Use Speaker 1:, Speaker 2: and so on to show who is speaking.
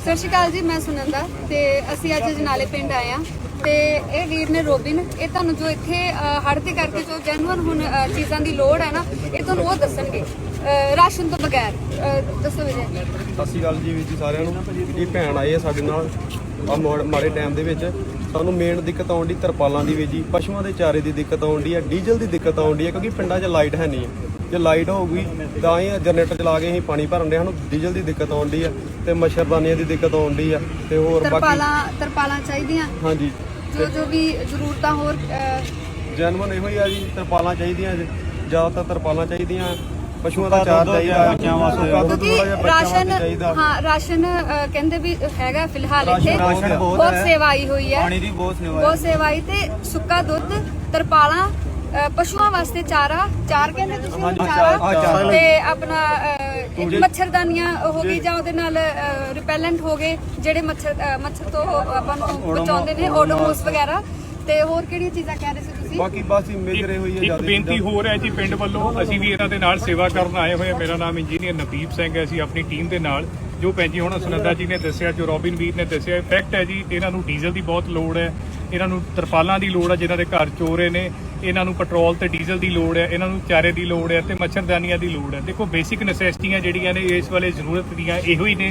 Speaker 1: ਸਤਿ ਸ਼੍ਰੀ ਅਕਾਲ ਜੀ ਮੈਂ ਸੁਨੰਦਾ ਤੇ ਅਸੀਂ ਅੱਜ ਜਨਾਲੇ ਪਿੰਡ ਆਏ ਆ ਤੇ ਇਹ ਵੀਰ ਨੇ ਰੋਬਿਨ ਇਹ ਤੁਹਾਨੂੰ ਜੋ ਇੱਥੇ ਹੜ੍ਹ ਦੇ ਕਰਕੇ ਜੋ ਜੈਨੂਅਨ ਹੁਣ ਅ, ਚੀਜ਼ਾਂ ਦੀ ਲੋੜ ਹੈ ਨਾ ਇਹ ਤੁਹਾਨੂੰ ਉਹ ਦੱਸਣਗੇ। ਅ, ਰਾਸ਼ਨ ਤੋਂ ਬਗੈਰ ਅ, ਦੱਸੋ ਵੀਰੇ।
Speaker 2: ਸਤਿ ਸ਼੍ਰੀ ਅਕਾਲ ਜੀ ਵੀਰ ਜੀ ਸਾਰਿਆਂ ਨੂੰ। ਇਹ ਭੈਣ ਆਏ ਆ ਸਾਡੇ ਨਾਲ। ਆ ਮਾੜੇ ਟਾਈਮ ਦੇ ਵਿੱਚ ਸਾਨੂੰ ਮੇਨ ਦਿੱਕਤ ਆਉਂਦੀ ਤਰਪਾਲਾਂ ਦੀ ਵੀ ਜੀ। ਪਸ਼ੂਆਂ ਦੇ ਚਾਰੇ ਦੀ ਦਿੱਕਤ ਆਉਂਦੀ ਹੈ ਡੀਜ਼ਲ ਦੀ ਦਿੱਕਤ ਆਉਂਦੀ ਹੈ ਕਿਉਂਕਿ ਪਿੰਡਾਂ 'ਚ ਲਾਈਟ ਹੈ ਨਹੀਂ। ਜੇ ਲਾਈਟ ਹੋਊਗੀ ਤਾਂ ਹੀ ਜਨਰੇਟਰ ਚਲਾ ਕੇ ਅਸੀਂ ਪਾਣੀ ਭਰਨ ਦੇ ਸਾਨੂੰ ਡੀਜ਼ਲ ਦੀ ਦਿੱਕਤ ਆਉਂਦੀ ਹੈ ਤੇ ਮੱਛਰਦਾਨੀਆਂ ਦੀ ਦਿੱਕਤ ਆਉਂਦੀ ਹੈ ਤੇ ਹੋਰ ਬਾਕੀ
Speaker 1: ਤਰਪਾਲਾਂ ਤਰਪਾਲਾਂ ਚਾਹੀਦੀਆਂ।
Speaker 2: ਹਾਂਜੀ।
Speaker 1: ਜੋ ਜੋ ਵੀ ਜ਼ਰੂਰਤਾਂ ਹੋਰ ਅ,
Speaker 2: ਜੈਨੂਅਨ ਇਹੋ ਹੀ ਆ ਜੀ ਤਰਪਾਲਾਂ ਚਾਹੀਦੀਆਂ ਜੀ। ਜ਼ਿਆਦਾਤਰ ਤਰਪਾਲਾਂ ਚਾਹੀਦੀਆਂ। ਪਸ਼ੂਆਂ ਦਾ ਚਾਰ ਚਾਹੀਦਾ ਬੱਚਿਆਂ ਵਾਸਤੇ
Speaker 1: ਕਿਉਂਕਿ ਰਾਸ਼ਨ ਹਾਂ ਰਾਸ਼ਨ ਅ, ਕਹਿੰਦੇ ਵੀ ਹੈਗਾ ਫਿਲਹਾਲ ਇੱਥੇ।
Speaker 2: ਰਾਸ਼ਨ ਬਹੁਤ
Speaker 1: ਬਹੁਤ
Speaker 2: ਹੈ।
Speaker 1: ਸੇਵਾ ਆਈ ਹੋਈ ਹੈ।
Speaker 2: ਪਾਣੀ ਦੀ ਬਹੁਤ ਸੇਵਾ
Speaker 1: ਬਹੁਤ ਸੇਵਾ ਆਈ ਤੇ ਸੁੱਕਾ ਦੁੱਧ ਤਰਪਾਲਾਂ ਅ, ਪਸ਼ੂਆਂ ਵਾਸਤੇ ਚਾਰਾ ਚਾਰ ਕਹਿੰਦੇ ਤੁਸੀਂ
Speaker 2: ਹਾਂਜੀ,
Speaker 1: ਚਾਰਾ?
Speaker 2: ਚਾਰ, ਹਾਂ, ਚਾਰ।
Speaker 1: ਤੇ ਆਪਣਾ ਅ, ਇੱਕ ਮੱਛਰਦਾਨੀਆਂ ਹੋ ਗਈ ਜਾਂ ਉਹਦੇ ਨਾਲ ਰਿਪੈਲੈਂਟ ਹੋ ਗਏ ਜਿਹੜੇ ਮੱਛਰ ਅ, ਮੱਛਰ ਤੋਂ ਆਪਾਂ ਨੂੰ ਬਚਾਉਂਦੇ ਨੇ ਓਡੋਮੋਸ ਵਗੈਰਾ। ਤੇ ਹੋਰ ਕਿਹੜੀਆਂ ਚੀਜ਼ਾਂ ਕਹਿ ਰਹੇ ਸੀ
Speaker 2: ਬਾਕੀ ਬਸ ਹੀ ਮੇਜਰ ਹੋਈ ਹੈ
Speaker 3: ਇੱਕ
Speaker 2: ਜ਼ਿਆਦਾ
Speaker 3: ਬੇਨਤੀ ਹੋਰ ਹੈ ਜੀ ਪਿੰਡ ਵੱਲੋਂ ਅਸੀਂ ਵੀ ਇਹਨਾਂ ਦੇ ਨਾਲ ਸੇਵਾ ਕਰਨ ਆਏ ਹੋਏ ਹਾਂ ਮੇਰਾ ਨਾਮ ਇੰਜੀਨੀਅਰ ਨਵਦੀਪ ਸਿੰਘ ਹੈ ਅਸੀਂ ਆਪਣੀ ਟੀਮ ਦੇ ਨਾਲ। ਜੋ ਭੈਣ ਜੀ ਹੁਣ ਸੁਨੰਦਾ ਜੀ ਨੇ ਦੱਸਿਆ ਜੋ ਰੋਬਿਨ ਵੀਰ ਨੇ ਦੱਸਿਆ ਫੈਕਟ ਹੈ ਜੀ ਇਹਨਾਂ ਨੂੰ ਡੀਜ਼ਲ ਦੀ ਬਹੁਤ ਲੋੜ ਹੈ। ਇਹਨਾਂ ਨੂੰ ਤਰਪਾਲਾਂ ਦੀ ਲੋੜ ਹੈ ਜਿਨ੍ਹਾਂ ਦੇ ਘਰ ਚੋਰੇ ਨੇ। ਇਹਨਾਂ ਨੂੰ ਪੈਟਰੋਲ ਤੇ ਡੀਜ਼ਲ ਦੀ ਲੋੜ ਹੈ ਇਹਨਾਂ ਨੂੰ ਚਾਰੇ ਦੀ ਲੋੜ ਹੈ ਤੇ ਮੱਛਰਦਾਨੀਆਂ ਦੀ ਲੋੜ ਹੈ। ਦੇਖੋ ਬੇਸਿਕ ਨੈਸੈਸਿਟੀਆਂ ਜਿਹੜੀਆਂ ਨੇ ਇਸ ਵੇਲੇ ਜ਼ਰੂਰਤ ਦੀਆਂ ਇਹੋ ਹੀ ਨੇ।